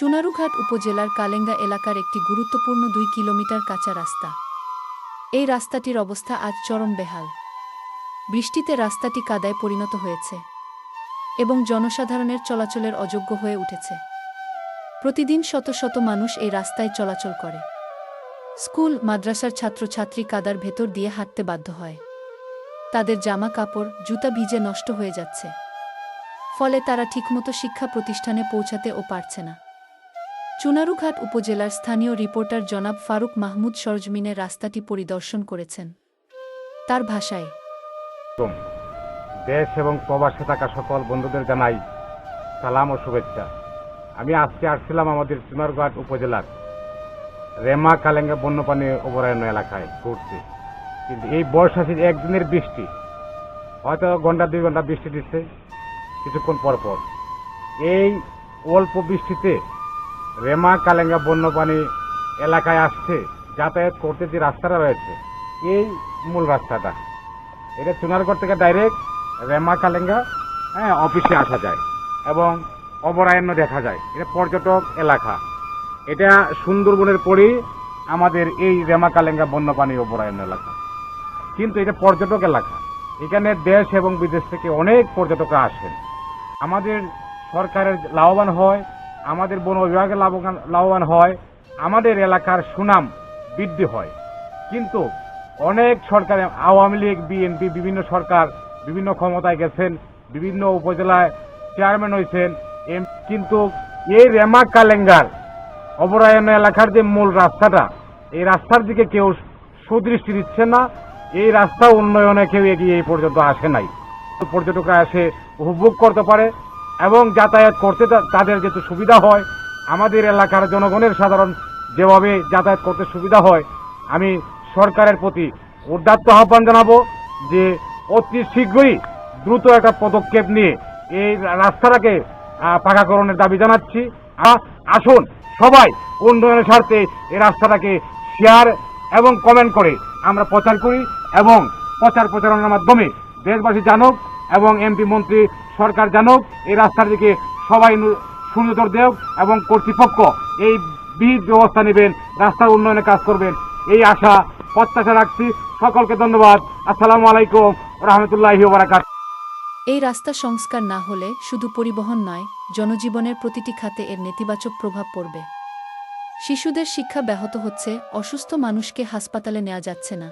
চুনারুঘাট উপজেলার কালেঙ্গা এলাকার একটি গুরুত্বপূর্ণ দুই কিলোমিটার কাঁচা রাস্তা। এই রাস্তাটির অবস্থা আজ চরম বেহাল। বৃষ্টিতে রাস্তাটি কাদায় পরিণত হয়েছে এবং জনসাধারণের চলাচলের অযোগ্য হয়ে উঠেছে। প্রতিদিন শত শত মানুষ এই রাস্তায় চলাচল করে। স্কুল, মাদ্রাসার ছাত্রছাত্রী কাদার ভেতর দিয়ে হাঁটতে বাধ্য হয়। তাদের জামা কাপড় জুতা ভিজে নষ্ট হয়ে যাচ্ছে। ফলে তারা ঠিকমতো শিক্ষা প্রতিষ্ঠানে পৌঁছাতেও পারছে না। চুনারুঘাট উপজেলার স্থানীয় রিপোর্টার জনাব ফারুক মাহমুদ সরজমিনে রাস্তাটি পরিদর্শন করেছেন। তার ভাষায়। দেশ এবং প্রবাসে থাকা সকল বন্ধুদের জানাই সালাম ও শুভেচ্ছা। আমি আজকে আসছিলাম আমাদের চুনারঘাট উপজেলার রেমা কালেঙ্গা বন্যপ্রাণী অভয়ারণ্য এলাকায় ঘুরতে। কিন্তু এই বর্ষা সিজন একদিনের বৃষ্টি। হয়তো ঘণ্টা, দুই ঘণ্টা বৃষ্টি দিচ্ছে, কিছুক্ষণ পর পর। এই অল্প বৃষ্টিতে রেমা কালেঙ্গা বন্যপ্রাণী এলাকায় আসছে যাতায়াত করতে যে রাস্তাটা রয়েছে, এই মূল রাস্তাটা। এটা চুনারগড় থেকে ডাইরেক্ট রেমা কালেঙ্গা হ্যাঁ অফিসে আসা যায় এবং অভয়ারণ্য দেখা যায়। এটা পর্যটক এলাকা। এটা সুন্দরবনের পরেই আমাদের এই রেমা কালেঙ্গা বন্যপ্রাণী অভয়ারণ্য এলাকা। কিন্তু এটা পর্যটক এলাকা। এখানে দেশ এবং বিদেশ থেকে অনেক পর্যটকরা আসেন। আমাদের সরকারের লাভবান হয় আমাদের বন বিভাগের লাভবান লাভবান হয়, আমাদের এলাকার সুনাম বৃদ্ধি হয়। কিন্তু অনেক সরকার, আওয়ামী লীগ, বিএনপি, বিভিন্ন সরকার বিভিন্ন ক্ষমতায় গেছেন, বিভিন্ন উপজেলায় চেয়ারম্যান হয়েছেন, এম- কিন্তু এই রেমা কালেঙ্গার অভয়ারণ্য এলাকার যে মূল রাস্তাটা, এই রাস্তার দিকে কেউ সুদৃষ্টি দিচ্ছে না, এই রাস্তা উন্নয়নে কেউ এগিয়ে এই পর্যন্ত আসে নাই। পর্যটকরা এসে উপভোগ করতে পারে এবং যাতায়াত করতে তাদের যেহেতু সুবিধা হয়, আমাদের এলাকার জনগণের সাধারণ যেভাবে যাতায়াত করতে সুবিধা হয়, আমি সরকারের প্রতি উদাত্ত আহ্বান জানাব যে অতি শীঘ্রই দ্রুত একটা পদক্ষেপ নিয়ে এই রাস্তাটাকে পাকাকরণের দাবি জানাচ্ছি। আসুন সবাই উন্নয়নের স্বার্থে এই রাস্তাটাকে শেয়ার এবং কমেন্ট করে আমরা প্রচার করি এবং প্রচার প্রচারণার মাধ্যমে দেশবাসী জানুক এবং এমপি মন্ত্রী সরকার জানুক এই রাস্তার দিকে সবাই সুনজর দেব এবং কর্তৃপক্ষ এই বিহিত ব্যবস্থা নেবেন, রাস্তার উন্নয়নে কাজ করবেন। এই আশা, প্রত্যাশা রাখছি। সকলকে ধন্যবাদ। আসসালামু আলাইকুম রহমতুল্লাহি বারাকাত এই রাস্তা সংস্কার না হলে শুধু পরিবহন নয়, জনজীবনের প্রতিটি খাতে এর নেতিবাচক প্রভাব পড়বে। শিশুদের শিক্ষা ব্যাহত হচ্ছে, অসুস্থ মানুষকে হাসপাতালে নেওয়া যাচ্ছে না।